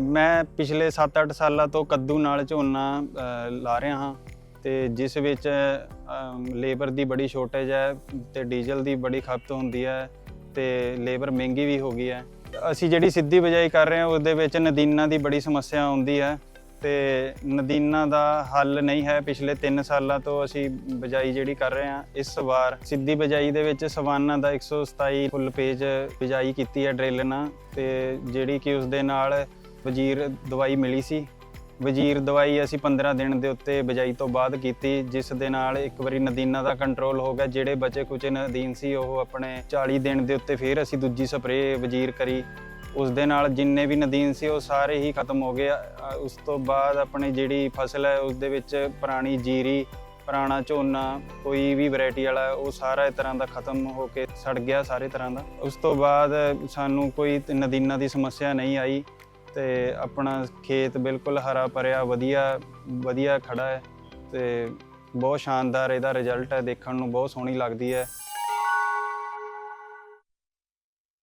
ਮੈਂ ਪਿਛਲੇ 7-8 ਸਾਲਾਂ ਤੋਂ ਕੱਦੂ ਨਾਲ ਝੋਨਾ ਲਾ ਰਿਹਾ ਹਾਂ ਤੇ ਜਿਸ ਵਿੱਚ ਲੇਬਰ ਦੀ ਬੜੀ ਸ਼ੋਰਟੇਜ ਹੈ ਤੇ ਡੀਜ਼ਲ ਦੀ ਬੜੀ ਖਪਤ ਹੁੰਦੀ ਹੈ ਤੇ ਲੇਬਰ ਮਹਿੰਗੀ ਵੀ ਹੋ ਗਈ ਹੈ। ਅਸੀਂ ਜਿਹੜੀ ਸਿੱਧੀ ਬਿਜਾਈ ਕਰ ਰਹੇ ਹਾਂ, ਉਹਦੇ ਵਿੱਚ ਨਦੀਨਾਂ ਦੀ ਬੜੀ ਸਮੱਸਿਆ ਆਉਂਦੀ ਹੈ ਤੇ ਨਦੀਨਾਂ ਦਾ ਹੱਲ ਨਹੀਂ ਹੈ। ਪਿਛਲੇ 3 ਸਾਲਾਂ ਤੋਂ ਅਸੀਂ ਬਿਜਾਈ ਜਿਹੜੀ ਕਰ ਰਹੇ ਹਾਂ, ਇਸ ਵਾਰ ਸਿੱਧੀ ਬਿਜਾਈ ਦੇ ਵਿੱਚ ਸਵਾਨਾ ਦਾ 127 ਫੁੱਲ ਪੇਜ ਬਿਜਾਈ ਕੀਤੀ ਹੈ ਡਰਿੱਲ ਨਾਲ ਤੇ ਜਿਹੜੀ ਕਿ ਉਸ ਦੇ ਨਾਲ ਵਜ਼ੀਰ ਦਵਾਈ ਮਿਲੀ ਸੀ। ਵਜ਼ੀਰ ਦਵਾਈ ਅਸੀਂ 15 ਦਿਨ ਦੇ ਉੱਤੇ ਬਿਜਾਈ ਤੋਂ ਬਾਅਦ ਕੀਤੀ, ਜਿਸ ਦੇ ਨਾਲ ਇੱਕ ਵਾਰੀ ਨਦੀਨਾਂ ਦਾ ਕੰਟਰੋਲ ਹੋ ਗਿਆ, ਜਿਹੜੇ ਬਚੇ ਕੁਚੇ ਨਦੀਨ ਸੀ, ਉਹ ਆਪਣੇ 40 ਦਿਨ ਦੇ ਉੱਤੇ ਫਿਰ ਅਸੀਂ ਦੂਜੀ ਸਪਰੇਅ ਵਜ਼ੀਰ ਕਰੀ। ਉਸ ਦੇ ਨਾਲ ਜਿੰਨੇ ਵੀ ਨਦੀਨ ਸੀ, ਉਹ ਸਾਰੇ ਹੀ ਖਤਮ ਹੋ ਗਏ। ਉਸ ਤੋਂ ਬਾਅਦ ਆਪਣੀ ਜਿਹੜੀ ਫਸਲ ਹੈ, ਉਸ ਦੇ ਵਿੱਚ ਪੁਰਾਣੀ ਜੀਰੀ, ਪੁਰਾਣਾ ਝੋਨਾ, ਕੋਈ ਵੀ ਵੈਰਾਈਟੀ ਵਾਲਾ, ਉਹ ਸਾਰਾ ਇਸ ਤਰ੍ਹਾਂ ਦਾ ਖਤਮ ਹੋ ਕੇ ਸੜ ਗਿਆ, ਸਾਰੇ ਤਰ੍ਹਾਂ ਦਾ। ਉਸ ਤੋਂ ਬਾਅਦ ਸਾਨੂੰ ਕੋਈ ਨਦੀਨਾਂ ਦੀ ਸਮੱਸਿਆ ਨਹੀਂ ਆਈ। ਤੇ ਆਪਣਾ ਖੇਤ ਬਿਲਕੁਲ ਹਰਾ ਭਰਿਆ, ਵਧੀਆ ਵਧੀਆ ਖੜਾ ਹੈ ਤੇ ਬਹੁਤ ਸ਼ਾਨਦਾਰ ਇਹਦਾ ਰਿਜ਼ਲਟ ਹੈ, ਦੇਖਣ ਨੂੰ ਬਹੁਤ ਸੋਹਣੀ ਲੱਗਦੀ ਹੈ।